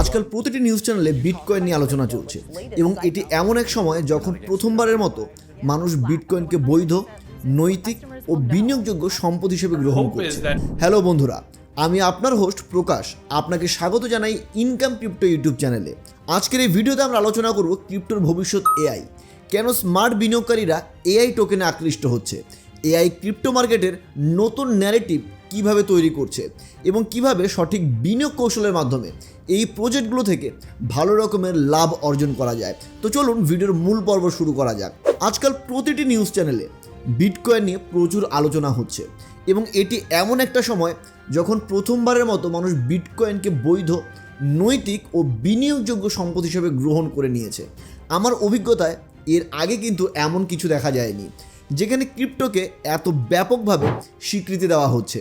আজকাল প্রতিটি নিউজ চ্যানেলে বিটকয়েন নিয়ে আলোচনা চলছে। এবং এটি এমন এক সময় যখন প্রথমবারের মতো মানুষ বিটকয়েনকে বৈধ নৈতিক ও বিনিয়োগযোগ্য সম্পদ হিসেবে গ্রহণ করছে। হ্যালো বন্ধুরা আমি আপনার হোস্ট প্রকাশ। আপনাকে স্বাগত জানাই ইনকাম ক্রিপ্টো ইউটিউব চ্যানেলে আজকের এই ভিডিওতে আমরা আলোচনা করব ক্রিপ্টোর ভবিষ্যৎ এআই কেন স্মার্ট বিনিয়োগকারীরা এআই টোকেনে আকৃষ্ট হচ্ছে? এআই ক্রিপ্টো মার্কেটের নতুন ন্যারেটিভ কীভাবে তৈরি করছে? এবং কীভাবে সঠিক বিনিয়োগ কৌশলের মাধ্যমে এই প্রজেক্টগুলো থেকে ভালো রকমের লাভ অর্জন করা যায়। তো চলুন ভিডিওর মূল পর্ব শুরু করা যাক। আজকাল প্রতিটি নিউজ চ্যানেলে বিটকয়েন নিয়ে প্রচুর আলোচনা হচ্ছে এবং এটি এমন একটা সময় যখন প্রথমবারের মতো মানুষ বিটকয়েনকে বৈধ, নৈতিক ও বিনিয়োগযোগ্য সম্পদ হিসেবে গ্রহণ করে নিয়েছে। আমার অভিজ্ঞতায় এর আগে কিন্তু এমন কিছু দেখা যায়নি, যেখানে ক্রিপ্টোকে এত ব্যাপকভাবে স্বীকৃতি দেওয়া হচ্ছে।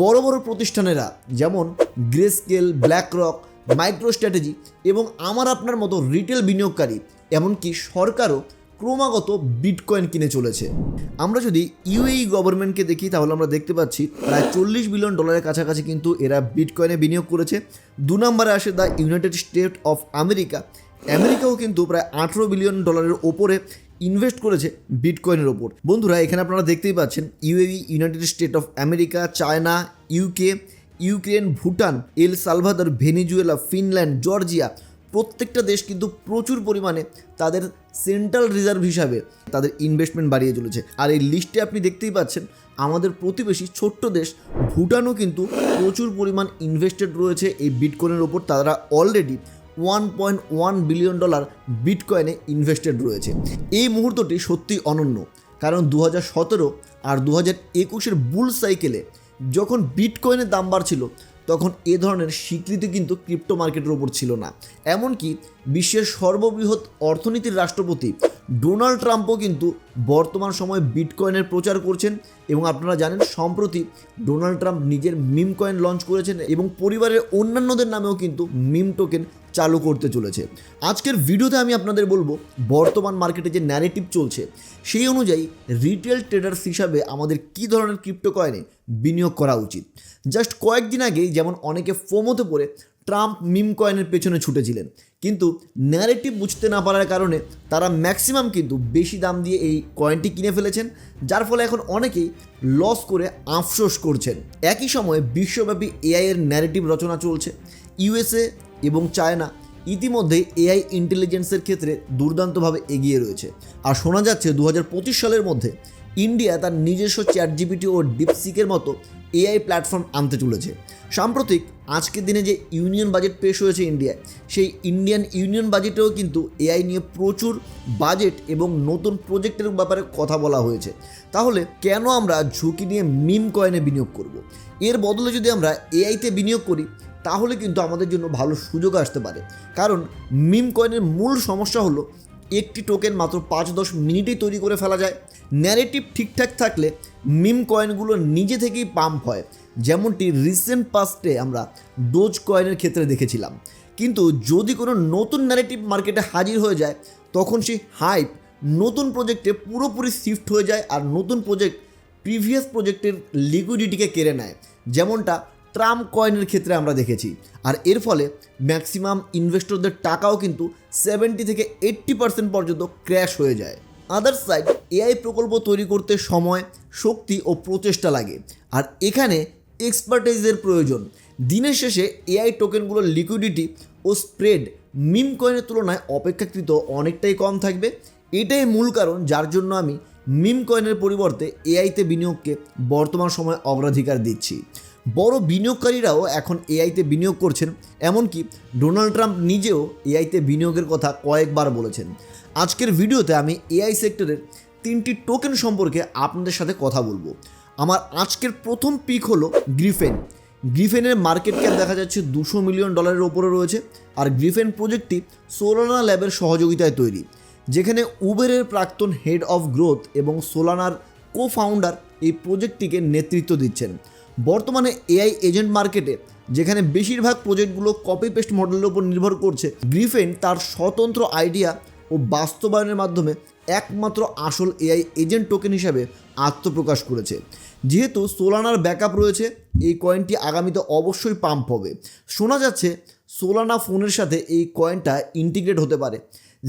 বড় বড় প্রতিষ্ঠানেরা, যেমন Grayscale BlackRock MicroStrategy এবং আমার আপনার মতো রিটেল বিনিয়োগকারী, এমনকি সরকারও ক্রমাগত বিটকয়েন কিনে চলেছে। আমরা যদি ইউএই গভর্নমেন্টকে দেখি, তাহলে আমরা দেখতে পাচ্ছি প্রায় চল্লিশ বিলিয়ন ডলারের কাছাকাছি কিন্তু এরা বিটকয়েনে বিনিয়োগ করেছে। দু নম্বরে আসে the United State of America. আমেরিকাও কিন্তু প্রায় আঠেরো বিলিয়ন ডলারের ওপরে ইনভেস্ট করেছে বিটকয়েনের ওপর। বন্ধুরা, এখানে আপনারা দেখতেই পাচ্ছেন UAE, United State of America, China, UK Ukraine, Bhutan, El Salvador, Venezuela, Finland, Georgia প্রত্যেকটা দেশ কিন্তু প্রচুর পরিমাণে তাদের সেন্ট্রাল রিজার্ভ হিসাবে তাদের ইনভেস্টমেন্ট বাড়িয়ে চলেছে। আর এই লিস্টে আপনি দেখতেই পাচ্ছেন, আমাদের প্রতিবেশী ছোট্ট দেশ ভুটানও কিন্তু প্রচুর পরিমাণ ইনভেস্টেড রয়েছে এই বিটকয়েনের ওপর। তারা already one point one billion dollar বিটকয়েনে invested রয়েছে। এই মুহূর্তটি সত্যি অনন্য। কারণ দু হাজার সতেরো আর দু হাজার একুশের বুল সাইকেলে যখন বিটকয়েনের দাম বাড়ছিল, তখন এ ধরনের স্বীকৃতি কিন্তু ক্রিপ্টো মার্কেটের ওপর ছিল না। এমনকি বিশ্বের সর্ববৃহৎ অর্থনীতির রাষ্ট্রপতি ডোনাল্ড ট্রাম্পও কিন্তু বর্তমান সময়ে বিটকয়েনের প্রচার করছেন এবং আপনারা জানেন, সম্প্রতি ডোনাল্ড ট্রাম্প নিজের মিম কয়েন লঞ্চ করেছেন এবং পরিবারের অন্যান্যদের নামেও কিন্তু মিম টোকেন চালু করতে চলেছে। আজকের ভিডিওতে আমি আপনাদের বলব, বর্তমান মার্কেটে যে ন্যারেটিভ চলছে, সেই অনুযায়ী রিটেল ট্রেডার্স হিসাবে আমাদের কী ধরনের ক্রিপ্টো কয়েনে বিনিয়োগ করা উচিত? জাস্ট কয়েকদিন আগেই যেমন অনেকে ফোমোতে পড়ে, ট্রাম্প মিম কয়েনের পেছনে ছুটেছিলেন। কিন্তু ন্যারেটিভ বুঝতে না পারার কারণে তারা ম্যাক্সিমাম কিন্তু বেশি দাম দিয়ে এই কয়েনটি কিনে ফেলেছেন, যার ফলে এখন অনেকেই লস করে আফসোস করছেন। একই সময়ে বিশ্বব্যাপী এআই এর ন্যারেটিভ রচনা চলছে। ইউএসএ এবং চায়না ইতিমধ্যে এআই ইন্টেলিজেন্সের ক্ষেত্রে দুর্দান্তভাবে এগিয়ে রয়েছে। আর শোনা যাচ্ছে দু হাজার পঁচিশ সালের মধ্যে ইন্ডিয়া তার নিজস্ব চ্যাট জিপিটি ও ডিপসিকের মতো এআই প্ল্যাটফর্ম আনতে চলেছে। সাম্প্রতিক আজকের দিনে যে ইউনিয়ন বাজেট পেশ হয়েছে ইন্ডিয়ায়, সেই ইন্ডিয়ান ইউনিয়ন বাজেটেও কিন্তু এআই নিয়ে প্রচুর বাজেট এবং নতুন প্রজেক্টের ব্যাপারে কথা বলা হয়েছে। তাহলে কেন আমরা ঝুঁকি নিয়ে মিম কয়েনে বিনিয়োগ করব। এর বদলে যদি আমরা এআইতে বিনিয়োগ করি তাহলে কিন্তু আমাদের জন্য ভালো সুযোগ আসতে পারে। কারণ মিম কয়েনের মূল সমস্যা হলো, একটি টোকেন মাত্র পাঁচ দশ মিনিটেই তৈরি করে ফেলা যায়। ন্যারেটিভ ঠিকঠাক থাকলে মিম কয়েনগুলো নিজে থেকেই পাম্প হয়। যেমনটি রিসেন্ট পাস্টে আমরা ডোজ কয়েনের ক্ষেত্রে দেখেছিলাম। কিন্তু যদি কোনো নতুন ন্যারেটিভ মার্কেটে হাজির হয়ে যায়, তখন সেই হাইপ নতুন প্রজেক্টে পুরোপুরি শিফট হয়ে যায় আর নতুন প্রজেক্ট প্রিভিয়াস প্রজেক্টের লিকুইডিটিকে কেড়ে নেয়। যেমনটা ট্রাম্প কয়েনের ক্ষেত্রে আমরা দেখেছি। আর এর ফলে ম্যাক্সিমাম ইনভেস্টরদের টাকাও কিন্তু সেভেন্টি থেকে এইট্টি পার্সেন্ট পর্যন্ত ক্র্যাশ হয়ে যায়। আদার সাইড, এআই প্রকল্প তৈরি করতে সময়, শক্তি ও প্রচেষ্টা লাগে। আর এখানে এক্সপার্টাইজের প্রয়োজন। দিনের শেষে এআই টোকেনগুলোর লিকুইডিটি ও স্প্রেড মিম কয়েনের তুলনায় অপেক্ষাকৃত অনেকটাই কম থাকবে। এটাই মূল কারণ যার জন্য আমি মিম কয়েনের পরিবর্তে এআইতে বিনিয়োগকে বর্তমান সময়ে অগ্রাধিকার দিচ্ছি। বড় বিনিয়োগকারীরাও এখন এআইতে বিনিয়োগ করছেন, এমনকি ডোনাল্ড ট্রাম্প নিজেও এআইতে বিনিয়োগের কথা কয়েকবার বলেছেন। আজকের ভিডিওতে আমি এআই সেক্টরের তিনটি টোকেন সম্পর্কে আপনাদের সাথে কথা বলব। আমার আজকের প্রথম পিক হলো গ্রিফেন। গ্রিফেনের মার্কেট ক্যাপ দেখা যাচ্ছে দুশো মিলিয়ন ডলারের ওপরে রয়েছে, আর গ্রিফেন প্রজেক্টটি সোলানা ল্যাবের সহযোগিতায় তৈরি, যেখানে উবেরের প্রাক্তন হেড অফ গ্রোথ এবং সোলানার কো ফাউন্ডার এই প্রজেক্টটিকে নেতৃত্ব দিচ্ছেন। বর্তমানে এআই এজেন্ট মার্কেটে, যেখানে বেশিরভাগ প্রজেক্টগুলো কপি পেস্ট মডেলের উপর নির্ভর করছে গ্রিফেন তার স্বতন্ত্র আইডিয়া ও বাস্তবায়নের মাধ্যমে একমাত্র আসল এআই এজেন্ট টোকেন হিসাবে আত্মপ্রকাশ করেছে। যেহেতু সোলানার ব্যাকআপ রয়েছে, এই কয়েনটি আগামীতে অবশ্যই পাম্প হবে। শোনা যাচ্ছে সোলানা ফোনের সাথে এই কয়েনটা ইন্টিগ্রেট হতে পারে।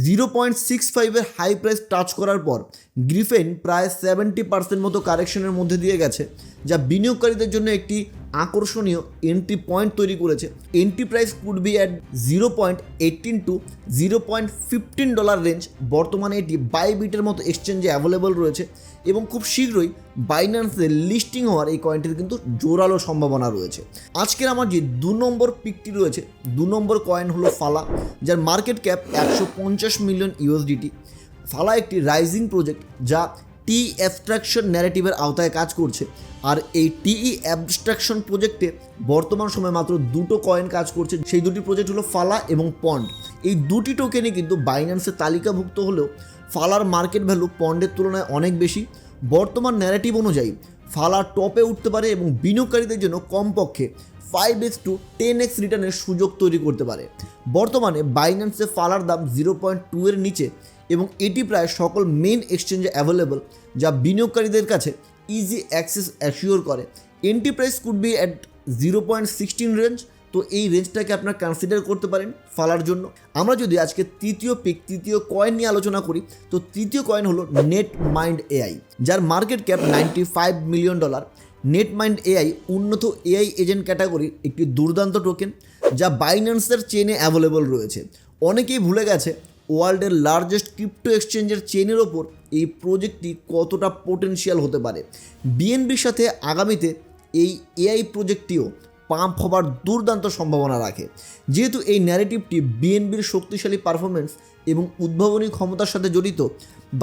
জিরো পয়েন্ট সিক্স ফাইভের হাই প্রাইস টাচ করার পর গ্রিফেন প্রায় সেভেন্টি পার্সেন্ট মতো কারেকশনের মধ্যে দিয়ে গেছে, যা বিনিয়োগকারীদের জন্য একটি আকর্ষণীয় এন্ট্রি পয়েন্ট তৈরি করেছে। Entry price could be at zero point eighteen to zero point fifteen dollar range বর্তমানে এটি বাইবিটের মতো এক্সচেঞ্জে অ্যাভেলেবল রয়েছে এবং খুব শীঘ্রই বাইন্যান্সে লিস্টিং হওয়ার এই কয়েনটির কিন্তু জোরালো সম্ভাবনা রয়েছে। আজকের আমার যে দু নম্বর পিকটি রয়েছে, দু নম্বর কয়েন হলো ফালা যার মার্কেট ক্যাপ একশো পঞ্চাশ মিলিয়ন ইউএসডিটি ফালা একটি রাইজিং প্রজেক্ট যা টি অ্যাবস্ট্রাকশন ন্যারেটিভের আওতায় কাজ করছে। আর এই টিই অ্যাবস্ট্রাকশন প্রজেক্টে বর্তমান সময়ে মাত্র দুটো কয়েন কাজ করছে। সেই দুটি প্রজেক্ট হলো ফালা এবং পন্ড। এই দুটি টোকেনই কিন্তু বাইন্যান্সে তালিকাভুক্ত হলেও ফালার মার্কেট ভ্যালু পন্ডের তুলনায় অনেক বেশি। বর্তমান ন্যারেটিভ অনুযায়ী ফালা টপে উঠতে পারে এবং বিনিয়োগকারীদের জন্য কমপক্ষে five X to ten X রিটার্নের সুযোগ তৈরি করতে পারে। বর্তমানে বাইন্যান্সে ফালার দাম জিরো পয়েন্ট টু এর নিচে এবং এটি প্রায় সকল মেন এক্সচেঞ্জে অ্যাভেলেবল যা বিনিয়োগকারীদের কাছে ইজি অ্যাক্সেস অ্যাসিওর করে। Entry price could be at zero point sixteen range তো এই রেঞ্জটাকে আপনার কনসিডার করতে পারেন ফালার জন্য। আমরা যদি আজকে তৃতীয় পিক তৃতীয় কয়েন নিয়ে আলোচনা করি, তো তৃতীয় কয়েন হলো নেট মাইন্ড এআই যার market cap ninety five million dollar NetMind AI উন্নত এআই এজেন্ট ক্যাটাগরির একটি দুর্দান্ত টোকেন যা বাইন্যান্সের চেনে অ্যাভেলেবল রয়েছে। অনেকেই ভুলে গেছে ওয়ার্ল্ডের লার্জেস্ট ক্রিপ্টো এক্সচেঞ্জের চেনের ওপর এই প্রজেক্টটি কতটা পোটেনশিয়াল হতে পারে? বিএনবির সাথে আগামীতে এই এআই প্রজেক্টটিও পাম্প হবার দুর্দান্ত সম্ভাবনা রাখে। যেহেতু এই ন্যারেটিভটি বিএনবির শক্তিশালী পারফরমেন্স এবং উদ্ভাবনী ক্ষমতার সাথে জড়িত,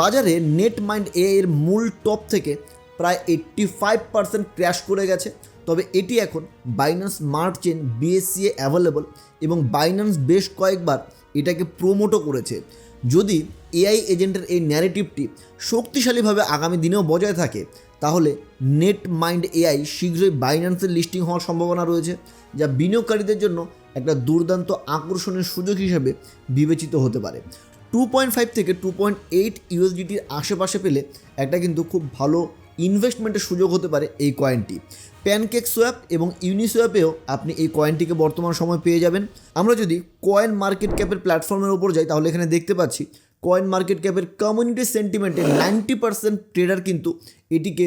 বাজারে নেট মাইন্ড এআই এর মূল টপ থেকে প্রায় এইট্টি ফাইভ পার্সেন্ট ক্র্যাশ করে গেছে। তবে এটি এখন বাইন্যান্স স্মার্ট চেন বিএসসিএ অ্যাভেলেবল এবং বাইন্যান্স বেশ কয়েকবার এটাকে প্রমোটও করেছে। যদি এআই এজেন্টের এই ন্যারেটিভটি শক্তিশালীভাবে আগামী দিনেও বজায় থাকে, তাহলে নেট মাইন্ড এআই শীঘ্রই বাইন্যান্সের লিস্টিং হওয়ার সম্ভাবনা রয়েছে, যা বিনিয়োগকারীদের জন্য একটা দুর্দান্ত আকর্ষণের সুযোগ হিসেবে বিবেচিত হতে পারে। টু পয়েন্ট ফাইভ থেকে টু পয়েন্ট এইট ইউএসডিটির আশেপাশে পেলে একটা কিন্তু খুব ভালো ইনভেস্টমেন্টের সুযোগ হতে পারে এই কয়েনটি প্যানকেক সোয়াপ এবং ইউনিসোয়াপেও আপনি এই কয়েনটিকে বর্তমান সময় পেয়ে যাবেন। আমরা যদি কয়েন মার্কেট ক্যাপের প্ল্যাটফর্মের উপর যাই, তাহলে এখানে দেখতে পাচ্ছি কয়েন মার্কেট ক্যাপের কমিউনিটি সেন্টিমেন্টে নাইনটি পার্সেন্ট ট্রেডার কিন্তু এটিকে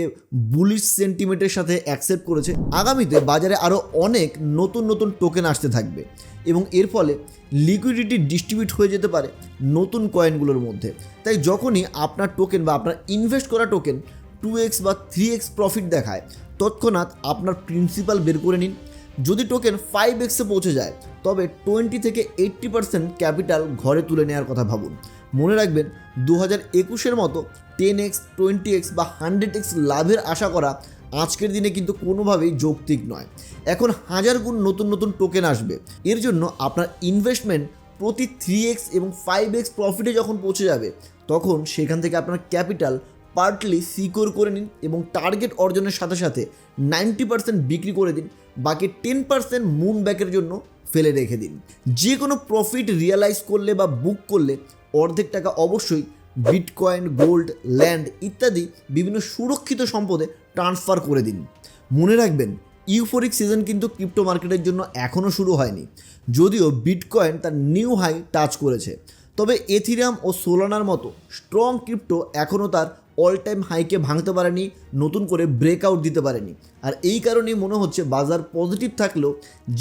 বুলিশ সেন্টিমেন্টের সাথে অ্যাকসেপ্ট করেছে। আগামীতে বাজারে আরও অনেক নতুন নতুন টোকেন আসতে থাকবে এবং এর ফলে লিকুইডিটি ডিস্ট্রিবিউট হয়ে যেতে পারে নতুন কয়েনগুলোর মধ্যে। তাই যখনই আপনার টোকেন বা আপনার ইনভেস্ট করা টোকেন টু এক্স বা থ্রি এক্স প্রফিট দেখায় তৎক্ষণাৎ আপনার প্রিন্সিপাল বের করে নিন। যদি টোকেন ফাইভ এক্সে পৌঁছে যায়, তবে টোয়েন্টি থেকে এইট্টি পার্সেন্ট ক্যাপিটাল ঘরে তুলে নেওয়ার কথা ভাবুন। মনে রাখবেন দু হাজার একুশের মতো টেন এক্স টোয়েন্টি এক্স বা হান্ড্রেড এক্স লাভের আশা করা আজকের দিনে কিন্তু কোনোভাবেই যৌক্তিক নয়। এখন হাজার গুণ নতুন নতুন টোকেন আসবে। এর জন্য আপনার ইনভেস্টমেন্ট প্রতি থ্রি এক্স এবং ফাইভ এক্স প্রফিটে যখন পৌঁছে যাবে, তখন সেখান থেকে আপনার ক্যাপিটাল পার্টলি সিকিউর করে নিন এবং টার্গেট অর্জনের সাথে সাথে নাইনটি পার্সেন্ট বিক্রি করে দিন, বাকি টেন পার্সেন্ট মুন ব্যাকের জন্য ফেলে রেখে দিন। যে কোনো প্রফিট রিয়ালাইজ করলে বা বুক করলে অর্ধেক টাকা অবশ্যই বিটকয়েন গোল্ড ল্যান্ড ইত্যাদি বিভিন্ন সুরক্ষিত সম্পদে ট্রান্সফার করে দিন। মনে রাখবেন ইউফোরিক সিজন কিন্তু ক্রিপ্টো মার্কেটের জন্য এখনও শুরু হয়নি। যদিও বিটকয়েন তার নিউ হাই টাচ করেছে। তবে এথিরাম ও সোলানার মতো স্ট্রং ক্রিপ্টো এখনও তার অল টাইম হাইকে ভাঙতে পারেনি, নতুন করে ব্রেকআউট দিতে পারেনি। আর এই কারণেই মনে হচ্ছে বাজার পজিটিভ থাকলেও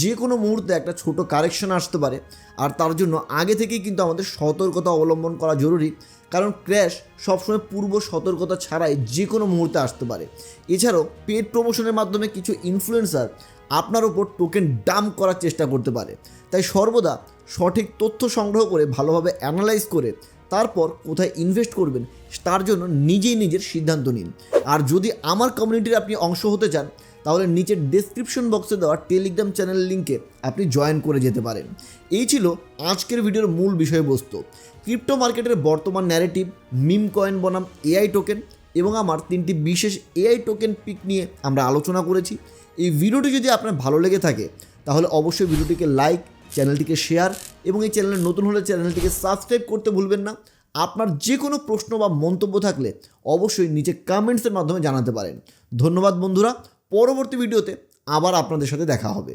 যে কোনো মুহূর্তে একটা ছোট কারেকশন আসতে পারে। আর তার জন্য আগে থেকেই কিন্তু আমাদের সতর্কতা অবলম্বন করা জরুরি। কারণ ক্র্যাশ সবসময় পূর্ব সতর্কতা ছাড়াই যে কোনো মুহূর্তে আসতে পারে। এছাড়াও পেড প্রমোশনের মাধ্যমে কিছু ইনফ্লুয়েন্সার আপনার ওপর টোকেন ডাম্প করার চেষ্টা করতে পারে। তাই সর্বদা সঠিক তথ্য সংগ্রহ করে ভালোভাবে অ্যানালাইজ করে তারপর কোথায় ইনভেস্ট করবেন, তার জন্য নিজেই নিজের সিদ্ধান্ত নিন। আর যদি আমার কমিউনিটির আপনি অংশ হতে চান, তাহলে নিচের ডেসক্রিপশন বক্সে দেওয়া টেলিগ্রাম চ্যানেল লিঙ্কে আপনি জয়েন করে যেতে পারেন। এই ছিল আজকের ভিডিওর মূল বিষয়বস্তু। ক্রিপ্টো মার্কেটের বর্তমান ন্যারেটিভ মিম কয়েন বনাম এআই টোকেন এবং আমার তিনটি বিশেষ এআই টোকেন পিক নিয়ে আমরা আলোচনা করেছি। এই ভিডিওটি যদি আপনার ভালো লেগে থাকে, তাহলে অবশ্যই ভিডিওটিকে লাইক চ্যানেলটিকে শেয়ার এবং এই চ্যানেলে নতুন হলে চ্যানেলটিকে সাবস্ক্রাইব করতে ভুলবেন না। আপনার যে কোনো প্রশ্ন বা মন্তব্য থাকলে অবশ্যই নিচে কমেন্টসের মাধ্যমে জানাতে পারেন। ধন্যবাদ বন্ধুরা, পরবর্তী ভিডিওতে আবার আপনাদের সাথে দেখা হবে।